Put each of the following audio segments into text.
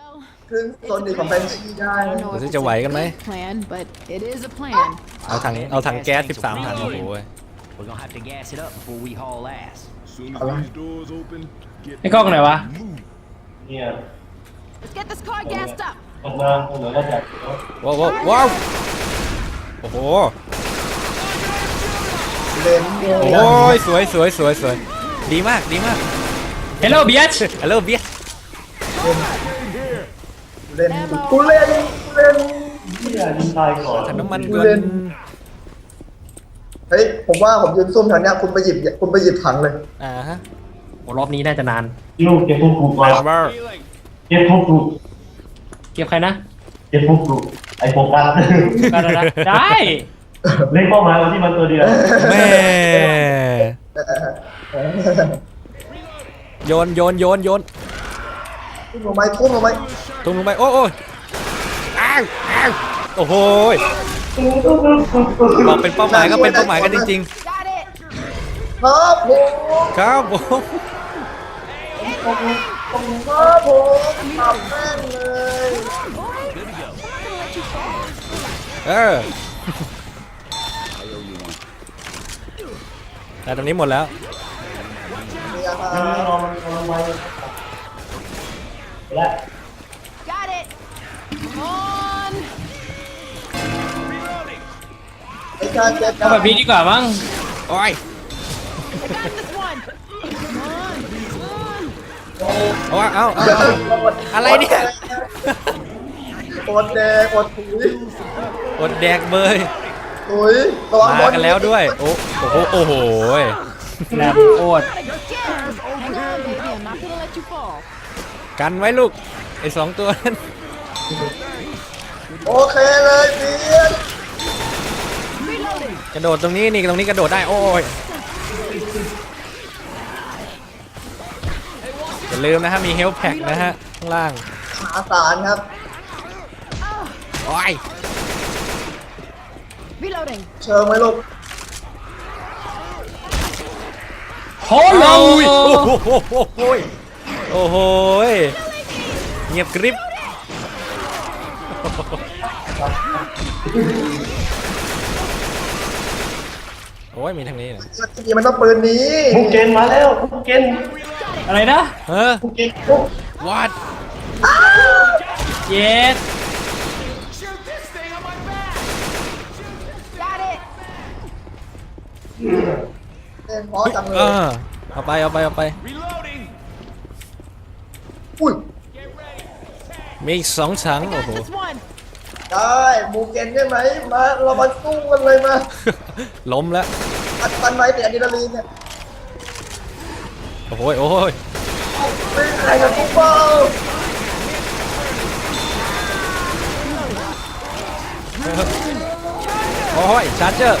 Well, ขึ้นโซนดีของแบนชีได้ I don't know if Does it it's a just wait, good mate? plan, but it is a plan. เอาถังเอาถังแก๊ส 13 ถังโอ้โห We're gonna have to gas it up before we haul ass. Soon as these doors open, get ไอ้กล้องไหนวะเนี่ย Let's get this car gassed up. ตรงมาตรงเหนือก็จะว้าวว้าวว้าวโอ้โห เลนโอ้ยสวยสวยสวยสวยดีมากดีมาก Hello bitch ฮัลโหลเบียร์ เล่นกูเล่นกูเล่นเนี่ยยิงตายก่อนถังน้ำมันกูก่อเล่นนเฮ้ยผมว่าผมยืนซุ่มแถวเนี้ยคุณไปหยิบคุณไปหยิบถังเลยอ่าฮะโอ้รอบนี้น่าจะนานลูกเก็บพวกกูก่อนบาร์เก็บพวกกูเก็บใครนะเก็บพวกกูไอ้โฟกัสได้ได้ได้ได้เล่นเป้าหมายวันที่มันตัวเดียวแม่โยนโยนโยนโยน ทุ่มลงไหมทุ่มลงไหมตุ้งลงไปโอ้โอ้ยอ้าวอ้าวโอ้โหยบอกเป็นเป้าหมายก็เป็นเป้าหมายกันจริง Got it. ครับผมๆครับผมครับผมทำแม่งเลยเออแต่ตรงนี้หมดแล้ว และ Got it. Come on. ไอ้การเก็บเอาแบบนี้ดีกว่ามั้งโอ้ย I got this one. Come on. Come on. โอ้ยเอาเอาเอาอะไรเนี่ยอดแดงอดถุยอดแดกเบยถุยระวังบมาอลกันแล้วด้วย โอ้โอ้โหโอ้โหยแหลมโคตร Hang on, baby. I'm not gonna let you fall. กันไว้ลูก ไอ้สองตัวนั้นโอเคเลยเบียร์ Reloading. กระโดดตรงนี้นี่ตรงนี้กระโดดได้โอ้ยอย่าลืมนะฮะมีเฮลแพ็กนะฮะข้างล่างหาสารครับ โอ้ย Reloading. เชิงไหมลูกโอ้โหโอ้ยโอ้โหโอ้ย โอ้โหยเงียบกริบโอ้ยมีทางนี้นะจริงๆมันต้องปืนนี้ภูเก็ตมาแล้วภูเก็ตอะไรนะเออภูเก็ตภูวัดเย็ด Got it. เล่นพอจังเลเอยอเอาไปเอาไปเอาไป reloading. อุ้ย มีอีกสองถัง I โอ้ got โห this one. ได้มูเกนใช่ไหมมาเรามาสู้กันเลยมาล้มแล้วอัดตันไว้แต่อะดรีนาลีนเนี่ยโอ้โหยโอ้โหยไม่ใครกับกูเปล่าโอ้ยชาร์เจอร์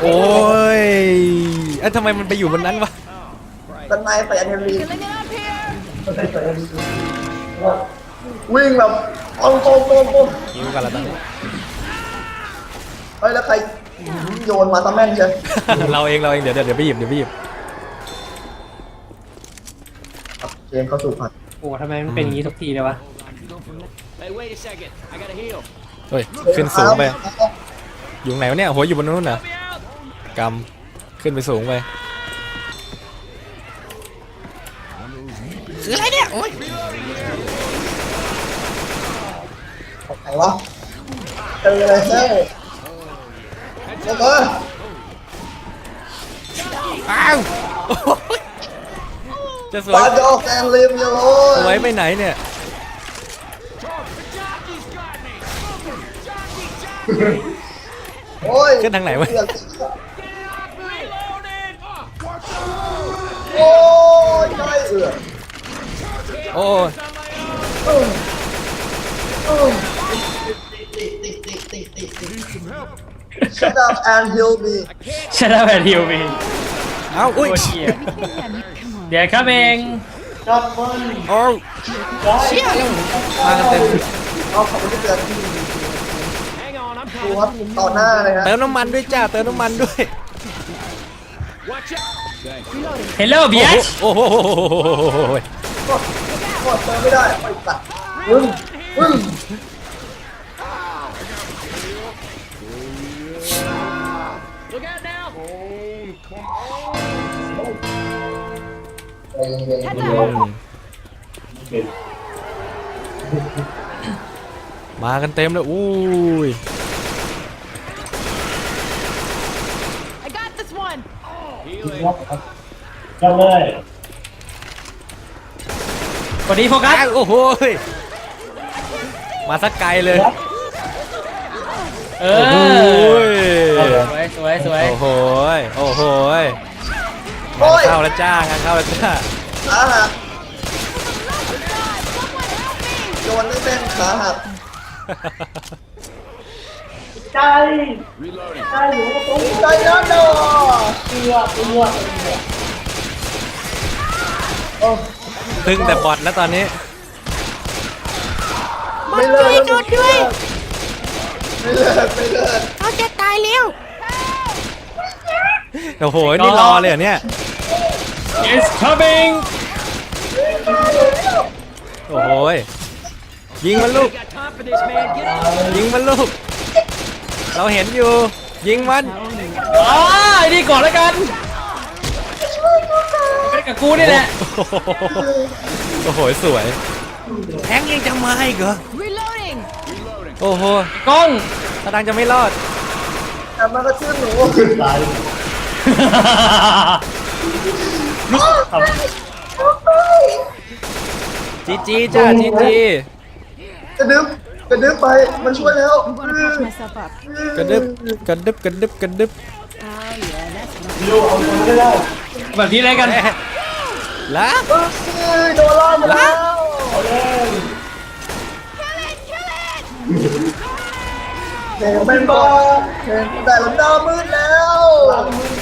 โอ้ยเอ้ยทำไมมันไปอยู่บนนั้นวะตันไว้แต่อะดรีนาลีน Filling it up here. วิ่งแบบโป้งโป้งโป้งโป้งยิงกันแล้วตอนนี้ เฮ้ยแล้วใครโยนมาตะแม่นเชียวเราเองเราเองเดี๋ยวเดี๋ยวเดี๋ยวไปหยิบเดี๋ยวไปหยิบเกมเข้าสู่ผัดโอ้ทำไมมันเป็นอย่างนี้ทุกทีเลยวะ Hey, wait a second. I gotta heal. เฮ้ยขึ้นสูงไป อยู่ไหนวะเนี่ยโหอยู่บนนู้นเหรอกำขึ้นไปสูงไป คืออะไรเนี่ย โอ้ยไหนวะเจอเลยเฮ้ยเจอเลยอ้าวโอ้ยจะสวยบาดอแกนลิมอยู่เลสวยยไปไหนเนี่ย โอ้ยขึ้นทางไหนวะ โอ้ยได้เอือ โอ้ย Shut up and heal me ชนะแบบฮิวมีเอ้าอุ้ยโคตรเหี้ยเดี๋ยวครับเองจับมันโอ้ยเชี่ยแล้วมากันเต็มเอาของที่เตือนที่ Hang on, I'm ดู coming. ครับต่อหน้าเลยฮะเติมน้ำมันด้วยจ้าเติมน้ำมันด้วย Watch out! Thanks. Hello โอ้ bitch โหโอ้โห กดเติมไม่ได้ไอ้สัตว์ปึ้งปึ้ง Look out now! ใจเย็น Heads ๆ up. มากันเต็มเลยอุ้ย I got this one. จำเลย สวัสดีโฟกัสอ้าวโอ้โหยมาสักไกลเลย เอโอ้โหอยสวยสวยสวยโอ้โหยโอ้โหยโอ้ยเข้าแล้วจ้างานเข้าแล้วจ้าขาหักโยนไม่เป็นขาหักใจ Reloading. ใจอยู่ตรงใจน้ำดอเรือเรือเรือโอ้ ตึงแต่บอดแล้วตอนนี้ไม่เลิกช่วยด้วย ไม่เลิกไม่เลิกเขาจะตายแล้วโอ้โห นี่รอเลยเหรอเนี่ย It's coming โอ้โหยยิงมันลูก Got time for this, man. Get up! ยิงมันลูก เราเห็นอยู่ ยิงมันอ๋อไอ้นี่ก่อนแล้วกันเป็น กับกูนี่แหละ โอ้โหสวย แทงยังจะมาอีกเหรอ Reloading. โอ้โหกล้อง ตาดังจะไม่รอด แต่มันก็ชื่อหนูตายจีจีจ้าจีจีกระดึ๊บกระดึ๊บไปมันช่วยแล้ว I'm gonna patch myself up. กระดึบกระดึบกระดึบกระดึบ Oh yeah, that's ดูเอาตัวไม่ได้ แบบนี้เลยกันละเอ้ยโดนล่อมาแล้วเห็นเป็นบอเห็นแต่ละหน้ามืดแล้ว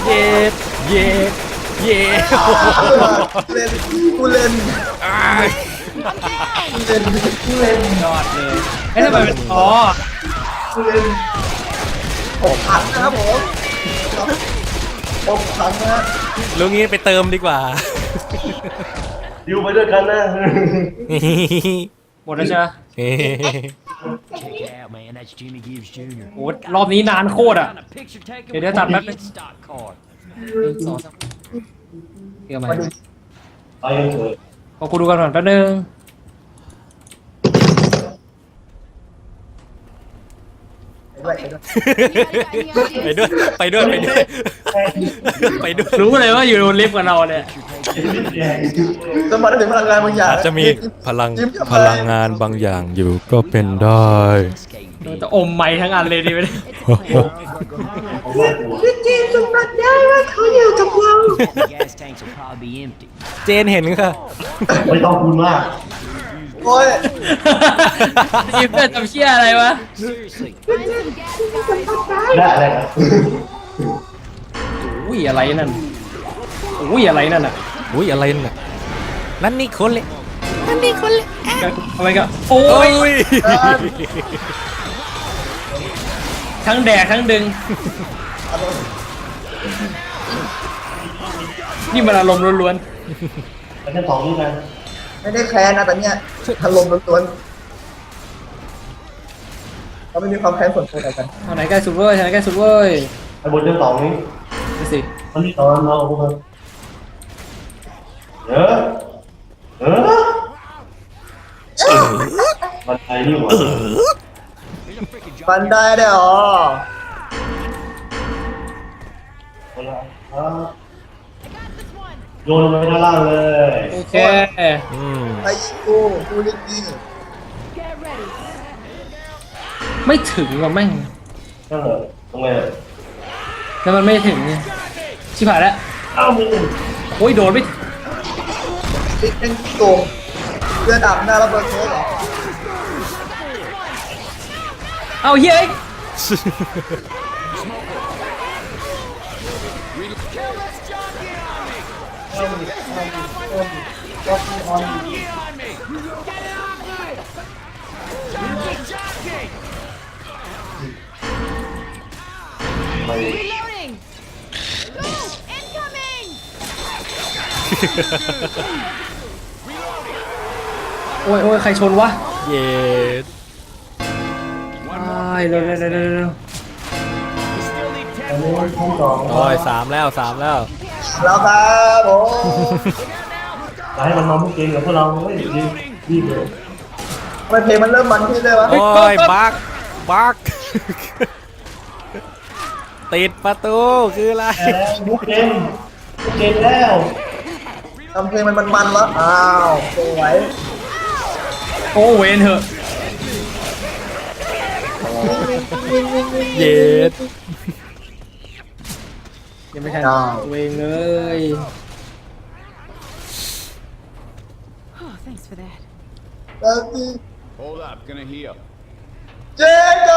เย็ดเย็ดเย็ดเล่นกูเล่นอ้ายกูเล่นกูเล่นยอดเลยเฮ้ยทำไมเป็นอ๋อกูเล่นผมพังนะครับผมผมพังนะลุงงี้ไปเติมดีกว่า อยู่ไปด้วยกันนะ หมดแล้วใช่ไหม Check it out, man. That's Jimmy Gibbs Jr. โอ้รอบนี้นานโคตรอะ On a picture taken Để with đứa tập one bếp đi. stock card. หนึ่งสองสามเดี๋ยวมาไปกันเถอะขอกูดูกันก่อนแป๊บนึง ไป ด้วยไปด้วยไปด้วยไปด้วยไปด้วยไปด้วยรู้เลยว่าอยู่บนลิฟต์กับเราเนี่ยสมบัติถึงพลังงานบางอย่างอาจจะมีพลังพลังงานบางอย่างอยู่ก็เป็นได้ Escape จะอมไม้ทั้งอันเลยดีไหมจริงสมบัติได้ว่าเขาอยู่กับเรา The gas tanks will probably be empty. เจนเห็นค่ะไม่ต้องพูดมาก โอ้ยทีมเพื่อนทำเชี่ยอะไรวะ Seriously. Find some gas, guys. ได้อะไรครับอุ้ยอะไรนั่น อุ้ยอะไรนั่นอะอุ้ยอะไรน่ะนั่นนี่คนเลยอะไรกันโอ้โอ้ย ยทั้งแดกทั้งดึง นี่มันอารมณ์ล้วนไปกันสองนี่นะ ไม่ได้แค้นนะแต่เนี้ยอารมณ์ล้วนๆเขาไม่มีความแค้นส่วนตัวกันๆเอาไหนใกล้สุดเว้ยไหนใกล้สุดเว้ยไปบนชั้นสองนี้ดูสิมันที่ตอนเราพวกมันเออเออมันไอ้นี่หว่ามันได้ได้หรอเอาละครับ โยนลงไปด้านล่างเลยโอเคอืมใครยิงกูกูยิงยิง Get ready. ไม่ถึงว่ะแม่งนั่นเหรอตรงไหนแล้วมันไม่ถึงเนี่ยชิบหายแล้วอ้าวมึงโอ้ยโดนไม่ถึงติ๊กเป็นโกงเลือดอาบหน้าระเบิดเค้กเหรอเอาเฮ้ย Reloading. Go. Incoming. โอ้ยโอ้ยใครชนวะเย็ดตายเร็วเร็วเร็วเร็วเร็วอันนี้ชั้นสองโอ้ยสามแล้วสามแล้ว แล้วครับผม จะให้มันมาพูดเกมกับพวกเราไม่ดีรีบเลยทำไมเพลงมันเริ่มมันขึ้นเลยวะโอ้ยบักบักติดประตูคืออะไรแล้วพูดเกมพูดเกมแล้วทำเพลงมันมันๆวะอ้าวสวยโอ้เวนเถอะเย็ดยังไม่ทันเวงเลย แล้วที่ Hold up, gonna heal. เจโด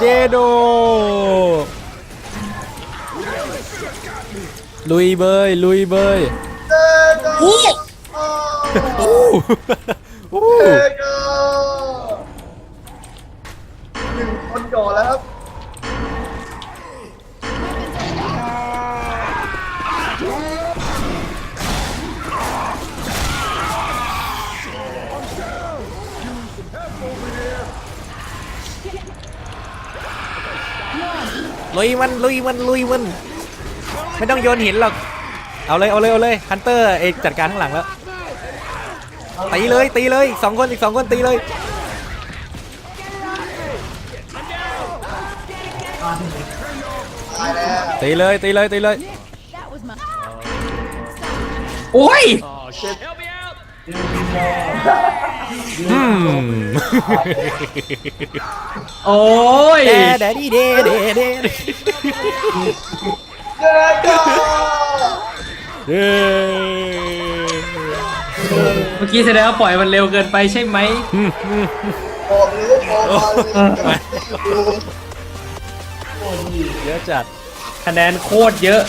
เจโด ลุยเบย ลุยเบยเจโดอู้อู้ ลุยมันลุยมันลุยมันไม่ต้องโยนหินหรอกเอาเลยเอาเลยเอาเลยฮันเตอร์เอกจัดการข้างหลังแล้วตีเลยตีเลยสองคนอีกสองคนตีเลยตีเลยตีเลยตีเลยโอ้ย อืมโอ้ยเดเดดีเดเดเดเจโดเย้เมื่อกี้แสดงว่าปล่อยมันเร็วเกินไปใช่ไหมบอกเลยว่าบอกมาเลยเยอะจัดคะแนนโคตรเยอะ